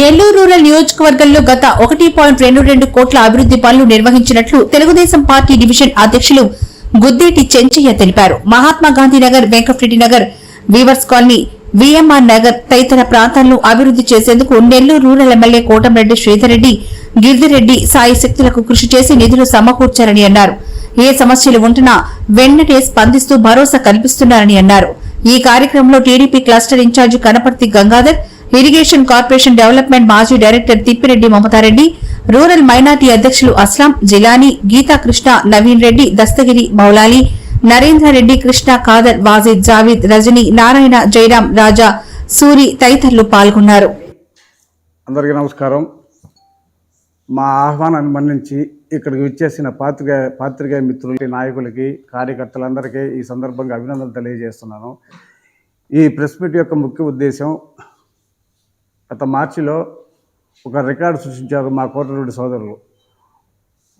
Nellore rural నియోజకవర్గంలో గత ఒకటి పాయింట్ రెండు రెండు కోట్ల అభివృద్ది పనులు నిర్వహించినట్లు తెలుగుదేశం పార్టీ డివిజన్ అధ్యక్షులు గుద్దేటి చెంచయ్య తెలిపారు. Mahatma Gandhi Nagar Venkatareddy Nagar weavers colony VMR Nagar తదితర ప్రాంతాలను అభివృద్ది చేసేందుకు నెల్లూరు రూరల్ ఎమ్మెల్యే కోటంరెడ్డి శ్రీధరెడ్డి గిరిధిరెడ్డి సాయి శక్తులకు కృషి చేసి నిధులు సమకూర్చారని అన్నారు. ఏ సమస్యలు ఉంటున్నా వెంటనే స్పందిస్తూ భరోసా కల్పిస్తున్నారని అన్నారు. ఈ కార్యక్రమంలో TDP cluster incharge Kanaparthi Gangadhar irrigation corporation development మాజీ director Thippireddy Mamathareddy rural minority అధ్యక్షులు అస్లాం జిలానీ గీతా కృష్ణ నవీన్ రెడ్డి దస్తగిరి మౌలాలి నరేంద్ర రెడ్డి కృష్ణ ఖాదర్ వాజిద్ జావీద్ రజని నారాయణ జయరాం రాజా సూరి తదితరులు పాల్గొన్నారు. అందరికీ నమస్కారం. మా ఆహ్వానాన్ని మన్నించి ఇక్కడికి విచ్చేసిన పాత్రిక పాత్రికేయ మిత్రులకి నాయకులకి కార్యకర్తలందరికీ ఈ సందర్భంగా అభినందనలు తెలియజేస్తున్నాను. ఈ ప్రెస్ మీట్ యొక్క ముఖ్య ఉద్దేశం గత మార్చిలో ఒక రికార్డు సృష్టించారు మా కోటరెడ్డి సోదరులు.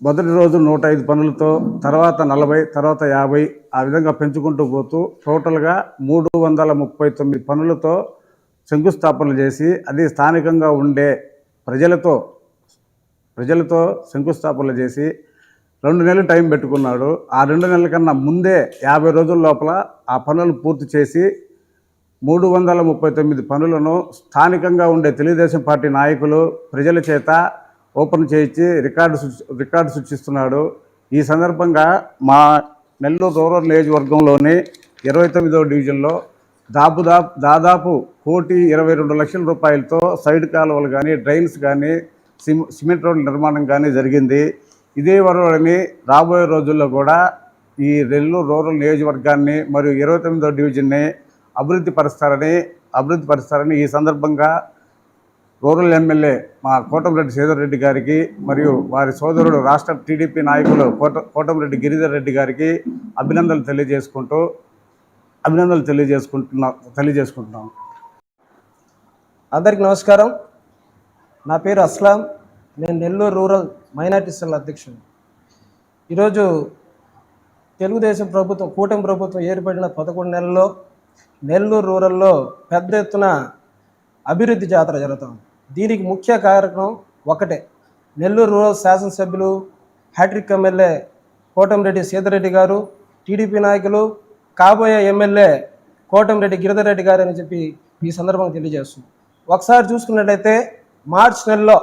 మొదటి రోజు నూట ఐదు పనులతో తర్వాత నలభై తర్వాత యాభై ఆ విధంగా పెంచుకుంటూ పోతూ టోటల్గా మూడు వందల ముప్పై తొమ్మిది పనులతో శంకుస్థాపనలు చేసి అది స్థానికంగా ఉండే ప్రజలతో ప్రజలతో శంకుస్థాపనలు చేసి రెండు నెలలు టైం పెట్టుకున్నాడు. ఆ రెండు నెలల కన్నా ముందే యాభై రోజుల లోపల ఆ పనులు పూర్తి చేసి మూడు వందల ముప్పై తొమ్మిది పనులను స్థానికంగా ఉండే తెలుగుదేశం పార్టీ నాయకులు ప్రజల చేత ఓపెన్ చేయించి రికార్డు రికార్డు సృష్టిస్తున్నాడు. ఈ సందర్భంగా మా నెల్లూరు రూరల్ నియోజకవర్గంలోని ఇరవై తొమ్మిదవ డివిజన్లో దాపుదా దాదాపు కోటి ఇరవై రెండు లక్షల రూపాయలతో సైడ్ కాలువలు కానీ డ్రైన్స్ కానీ సిమెంట్ రోడ్ల నిర్మాణం కానీ జరిగింది. ఇదే వరవడని రాబోయే రోజుల్లో కూడా ఈ నెల్లూరు రూరల్ నియోజకవర్గాన్ని మరియు ఇరవై తొమ్మిదో డివిజన్ని అభివృద్ధి పరుస్తారని అభివృద్ధి పరుస్తారని ఈ సందర్భంగా రూరల్ ఎమ్మెల్యే మా కోటమిరెడ్డి శ్రీధర్ రెడ్డి గారికి మరియు వారి సోదరుడు రాష్ట్ర టీడీపీ నాయకులు కోట కోటమిరెడ్డి గిరిధర్ రెడ్డి గారికి అభినందనలు తెలియజేసుకుంటూ అభినందనలు తెలియజేసుకుంటున్నా తెలియజేసుకుంటున్నాం. అందరికీ నమస్కారం. నా పేరు అస్లాం. నేను నెల్లూరు రూరల్ మైనార్టీ సెల్ అధ్యక్షుడు ఈరోజు తెలుగుదేశం ప్రభుత్వం కూటమి ప్రభుత్వం ఏర్పడిన పదకొండు నెలల్లో నెల్లూరు రూరల్లో పెద్ద ఎత్తున అభివృద్ధి జాతర జరుగుతుంది. దీనికి ముఖ్య కార్యక్రమం ఒకటే. నెల్లూరు రూరల్ శాసనసభ్యులు హ్యాట్రిక్ ఎమ్మెల్యే కోటంరెడ్డి సీతారెడ్డి గారు టీడీపీ నాయకులు కాబోయే ఎమ్మెల్యే కోటంరెడ్డి గిరిధర్రెడ్డి గారు అని చెప్పి ఈ సందర్భంగా తెలియజేస్తుంది ఒకసారి చూసుకున్నట్లయితే మార్చ్ నెలలో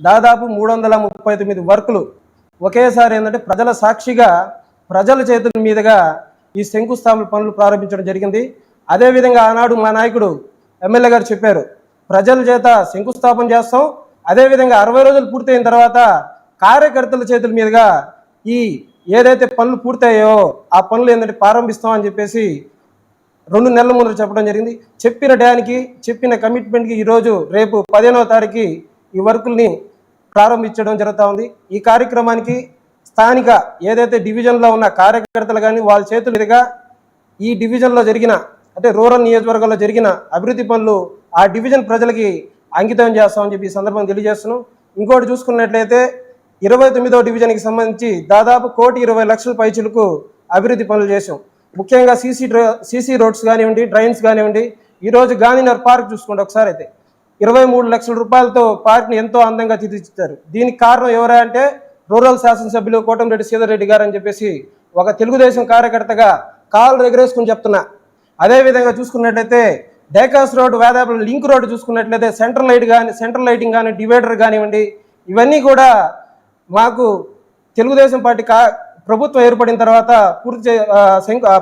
దాదాపు మూడు వందల ముప్పై తొమ్మిది వర్కులు ఒకేసారి ఏంటంటే ప్రజల సాక్షిగా ప్రజల చేతుల మీదుగా ఈ శంకుస్థాపన పనులు ప్రారంభించడం జరిగింది. అదేవిధంగా ఆనాడు మా నాయకుడు ఎమ్మెల్యే గారు చెప్పారు ప్రజల చేత శంకుస్థాపన చేస్తాం. అదేవిధంగా అరవై రోజులు పూర్తయిన తర్వాత కార్యకర్తల చేతుల మీదుగా ఈ ఏదైతే పనులు పూర్తయ్యాయో ఆ పనులు ఏంటంటే ప్రారంభిస్తాం అని చెప్పేసి రెండు నెలల ముందు చెప్పడం జరిగింది. చెప్పిన టయానికి చెప్పిన కమిట్మెంట్కి ఈరోజు రేపు పదిహేనవ తారీఖు ఈ వర్కుల్ని ప్రారంభించడం జరుగుతూ ఉంది. ఈ కార్యక్రమానికి స్థానిక ఏదైతే డివిజన్లో ఉన్న కార్యకర్తలు కానీ వాళ్ళ చేతుల మీదుగా ఈ డివిజన్లో జరిగిన అంటే రూరల్ నియోజకవర్గంలో జరిగిన అభివృద్ధి పనులు ఆ డివిజన్ ప్రజలకి అంకితం చేస్తామని చెప్పి ఈ సందర్భంగా తెలియజేస్తున్నాం. ఇంకోటి చూసుకున్నట్లయితే ఇరవై తొమ్మిదో డివిజన్కి సంబంధించి దాదాపు కోటి ఇరవై లక్షల పైచులకు అభివృద్ధి పనులు చేసాం ముఖ్యంగా సీసీ సీసీ రోడ్స్ కానివ్వండి డ్రైన్స్ కానివ్వండి ఈరోజు గాంధీనగర్ పార్క్ చూసుకోండి ఒకసారి అయితే ఇరవై మూడు లక్షల రూపాయలతో పార్క్ని ఎంతో అందంగా తీర్చిదిద్దారు దీనికి కారణం ఎవరా అంటే రూరల్ శాసనసభ్యులు కోటంరెడ్డి సీతారెడ్డి రెడ్డి గారు అని చెప్పేసి ఒక తెలుగుదేశం కార్యకర్తగా కాలు ఎగరేసుకుని చెప్తున్నా. అదేవిధంగా చూసుకున్నట్లయితే డేకాస్ రోడ్ వేదాపురం లింక్ రోడ్ చూసుకున్నట్లయితే సెంట్రల్ లైట్ కానీ సెంట్రల్ లైటింగ్ కానీ డివైడర్ కానివ్వండి ఇవన్నీ కూడా మాకు తెలుగుదేశం పార్టీ కా ప్రభుత్వం ఏర్పడిన తర్వాత పూర్తి చే-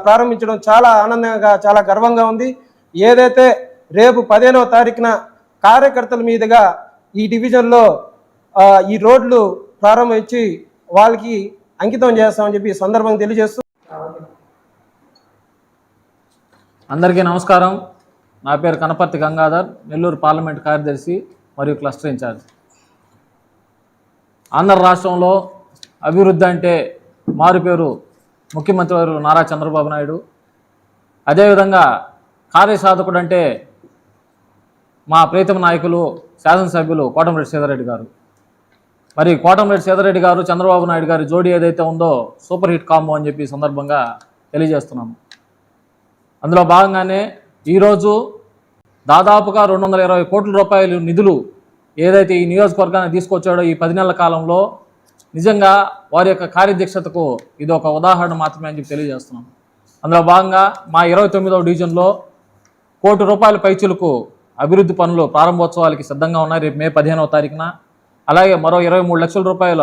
ప్రారంభించడం చాలా ఆనందంగా చాలా గర్వంగా ఉంది. ఏదైతే రేపు పదిహేనవ తారీఖున కార్యకర్తల మీదుగా ఈ డివిజన్లో ఈ రోడ్లు ప్రారంభించి వాళ్ళకి అంకితం చేస్తామని చెప్పి సందర్భంగా తెలియజేస్తూ అందరికీ నమస్కారం. నా పేరు కనపర్తి గంగాధర్ నెల్లూరు పార్లమెంట్ కార్యదర్శి మరియు క్లస్టర్ ఇన్ఛార్జ్ ఆంధ్ర రాష్ట్రంలో అభివృద్ధి అంటే మారు పేరు ముఖ్యమంత్రి వారు నారా చంద్రబాబు నాయుడు. అదేవిధంగా కార్యసాధకుడు అంటే మా ప్రీతమ నాయకులు శాసనసభ్యులు కోటమిరెడ్డి సీతారెడ్డి గారు. మరి కోటమిరెడ్డి సీతారెడ్డి గారు చంద్రబాబు నాయుడు గారి జోడీ ఏదైతే ఉందో సూపర్ హిట్ కాంబో అని చెప్పి సందర్భంగా తెలియజేస్తున్నాము. అందులో భాగంగానే ఈరోజు దాదాపుగా రెండు వందల ఇరవై కోట్ల రూపాయలు నిధులు ఏదైతే ఈ నియోజకవర్గాన్ని తీసుకొచ్చాడో ఈ పది నెలల కాలంలో నిజంగా వారి యొక్క కార్యదీక్షతకు ఇది ఒక ఉదాహరణ మాత్రమే అని చెప్పి తెలియజేస్తున్నాం. అందులో భాగంగా మా ఇరవై తొమ్మిదవ డివిజన్లో కోటి రూపాయల పైచులకు అభివృద్ధి పనులు ప్రారంభోత్సవాలకి సిద్ధంగా ఉన్నాయి రేపు మే పదిహేనవ తారీఖున. అలాగే మరో ఇరవై మూడు లక్షల రూపాయల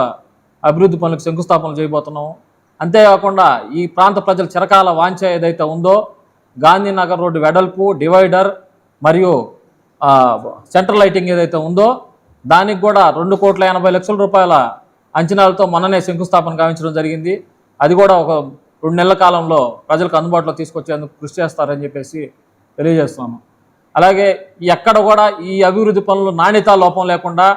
అభివృద్ధి పనులకు శంకుస్థాపన చేయబోతున్నాము అంతేకాకుండా ఈ ప్రాంత ప్రజల చిరకాల వాంఛ ఏదైతే ఉందో గాంధీనగర్ రోడ్డు వెడల్పు డివైడర్ మరియు సెంట్రల్ లైటింగ్ ఏదైతే ఉందో దానికి కూడా రెండు కోట్ల ఎనభై లక్షల రూపాయల అంచనాలతో మొన్ననే శంకుస్థాపన గావించడం జరిగింది. అది కూడా ఒక రెండు నెలల కాలంలో ప్రజలకు అందుబాటులో తీసుకొచ్చేందుకు కృషి చేస్తారని చెప్పేసి తెలియజేస్తున్నాను. అలాగే ఎక్కడ కూడా ఈ అభివృద్ధి పనులు నాణ్యత లోపం లేకుండా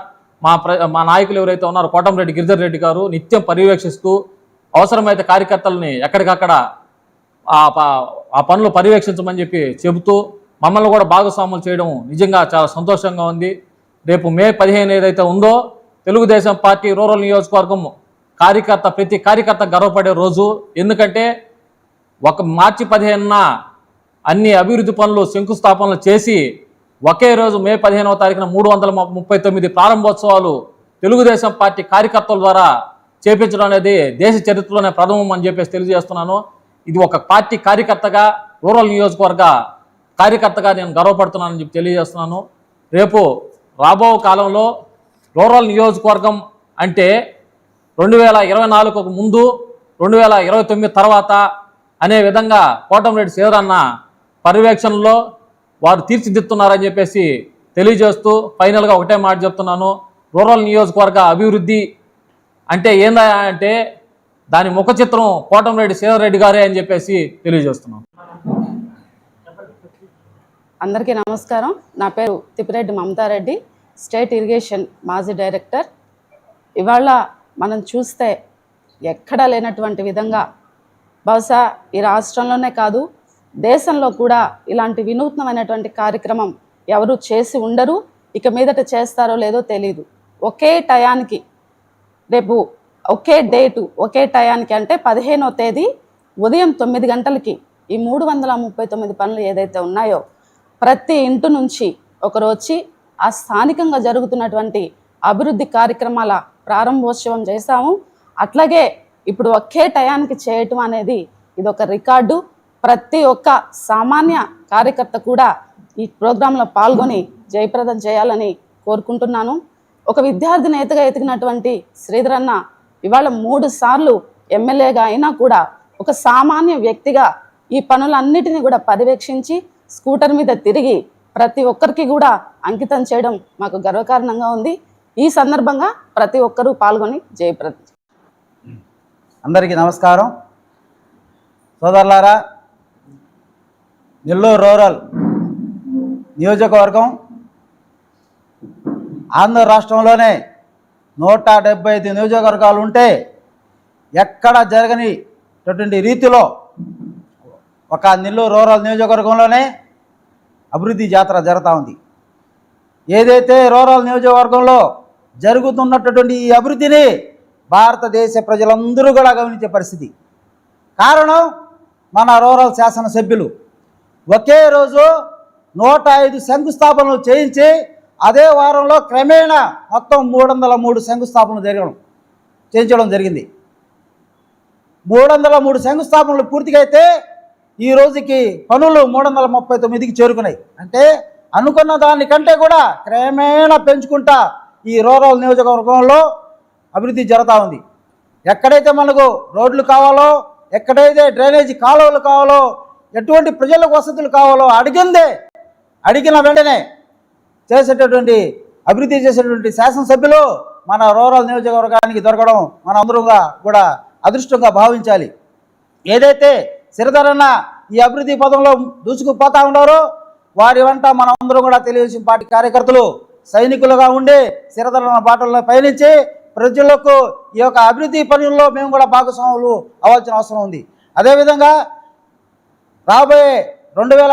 మా ప్ర మా నాయకులు ఎవరైతే ఉన్నారో కోటంరెడ్డి గిరిధర్ రెడ్డి గారు నిత్యం పర్యవేక్షిస్తూ అవసరమైతే కార్యకర్తలని ఎక్కడికక్కడ ఆ పనులు పర్యవేక్షించమని చెప్పి చెబుతూ మమ్మల్ని కూడా భాగస్వాములు చేయడం నిజంగా చాలా సంతోషంగా ఉంది. రేపు మే పదిహేను ఏదైతే ఉందో తెలుగుదేశం పార్టీ రూరల్ నియోజకవర్గం కార్యకర్త ప్రతి కార్యకర్త గర్వపడే రోజు. ఎందుకంటే ఒక మార్చి పదిహేనున అన్ని అభివృద్ధి పనులు శంకుస్థాపనలు చేసి ఒకే రోజు మే పదిహేనవ తారీఖున మూడు వందల ముప్పై తొమ్మిది ప్రారంభోత్సవాలు తెలుగుదేశం పార్టీ కార్యకర్తల ద్వారా చేపించడం అనేది దేశ చరిత్రలోనే ప్రథమం అని చెప్పేసి తెలియజేస్తున్నాను. ఇది ఒక పార్టీ కార్యకర్తగా రూరల్ నియోజకవర్గ కార్యకర్తగా నేను గర్వపడుతున్నానని చెప్పి తెలియజేస్తున్నాను. రేపు రాబో కాలంలో రూరల్ నియోజకవర్గం అంటే రెండు వేల ఇరవై నాలుగుకు ముందు రెండు వేల ఇరవై తొమ్మిది తర్వాత అనే విధంగా కోటంరెడ్డి శ్రీధరన్న పర్యవేక్షణలో వారు తీర్చిదిద్దుతున్నారని చెప్పేసి తెలియజేస్తూ ఫైనల్గా ఒకటే మాట చెప్తున్నాను. రూరల్ నియోజకవర్గ అభివృద్ధి అంటే ఏందా అంటే దాని ముఖ చిత్రం కోటంరెడ్డి శ్రీధర్ రెడ్డి గారే అని చెప్పేసి తెలియజేస్తున్నాం. అందరికీ నమస్కారం. నా పేరు తిప్పిరెడ్డి మమతారెడ్డి స్టేట్ ఇరిగేషన్ మాజీ డైరెక్టర్. ఇవాళ మనం చూస్తే ఎక్కడా లేనటువంటి విధంగా బహుశా ఈ రాష్ట్రంలోనే కాదు దేశంలో కూడా ఇలాంటి వినూత్నమైనటువంటి కార్యక్రమం ఎవరు చేసి ఉండరు ఇక మీదట చేస్తారో లేదో తెలియదు ఒకే టయానికి రేపు ఒకే డేటు ఒకే టయానికి అంటే పదిహేనో తేదీ ఉదయం తొమ్మిది గంటలకి ఈ మూడు వందల ముప్పై తొమ్మిది పనులు ఏదైతే ఉన్నాయో ప్రతి ఇంటి నుంచి ఒకరు వచ్చి ఆ స్థానికంగా జరుగుతున్నటువంటి అభివృద్ధి కార్యక్రమాల ప్రారంభోత్సవం చేశాము. అట్లాగే ఇప్పుడు ఒకే టయానికి చేయటం అనేది ఇది ఒక రికార్డు. ప్రతి ఒక్క సామాన్య కార్యకర్త కూడా ఈ ప్రోగ్రాంలో పాల్గొని జయప్రదం చేయాలని కోరుకుంటున్నాను. ఒక విద్యార్థి నేతగా ఎదిగినటువంటి శ్రీధరన్న ఇవాళ మూడు సార్లు ఎమ్మెల్యేగా అయినా కూడా ఒక సామాన్య వ్యక్తిగా ఈ పనులన్నిటిని కూడా పర్యవేక్షించి స్కూటర్ మీద తిరిగి ప్రతి ఒక్కరికి కూడా అంకితం చేయడం మాకు గర్వకారణంగా ఉంది. ఈ సందర్భంగా ప్రతి ఒక్కరూ పాల్గొని జయప్రద. అందరికీ నమస్కారం. సోదరులారా నెల్లూరు రూరల్ నియోజకవర్గం ఆంధ్ర రాష్ట్రంలోనే నూట డెబ్బై ఐదు నియోజకవర్గాలు ఉంటే ఎక్కడ జరగనిటువంటి రీతిలో ఒక నెల్లూరు రూరల్ నియోజకవర్గంలోనే అభివృద్ధి జాతర జరుగుతూ ఉంది. ఏదైతే రూరల్ నియోజకవర్గంలో జరుగుతున్నటువంటి ఈ అభివృద్ధిని భారతదేశ ప్రజలందరూ కూడా గమనించే పరిస్థితి. కారణం మన రూరల్ శాసనసభ్యులు ఒకే రోజు నూట ఐదు శంకుస్థాపనలు చేయించి అదే వారంలో క్రమేణా మొత్తం మూడు వందల మూడు శంకుస్థాపనలు జరగడం చేయించడం జరిగింది. మూడు వందల మూడు శంకుస్థాపనలు పూర్తిగా అయితే ఈ రోజుకి పనులు మూడు వందల ముప్పై తొమ్మిదికి చేరుకున్నాయి. అంటే అనుకున్న దానికంటే కూడా క్రమేణా పెంచుకుంటా ఈ రూరల్ నియోజకవర్గంలో అభివృద్ధి జరుగుతూ ఉంది. ఎక్కడైతే మనకు రోడ్లు కావాలో ఎక్కడైతే డ్రైనేజీ కాలువలు కావాలో ఎటువంటి ప్రజలకు వసతులు కావాలో అడిగిందే అడిగిన వెంటనే చేసేటటువంటి అభివృద్ధి చేసేటువంటి శాసనసభ్యులు మన రూరల్ నియోజకవర్గానికి దొరకడం మన అందరూగా కూడా అదృష్టంగా భావించాలి. ఏదైతే సిరధరన్న ఈ అభివృద్ధి పదంలో దూసుకుపోతా ఉన్నారో వారి వెంట మనం అందరం కూడా తెలుగుదేశం పార్టీ కార్యకర్తలు సైనికులుగా ఉండి సిరధరన్న బాటల్లో పయనించి ప్రజలకు ఈ యొక్క అభివృద్ధి పనుల్లో మేము కూడా భాగస్వాములు అవ్వాల్సిన అవసరం ఉంది. అదేవిధంగా రాబోయే రెండు వేల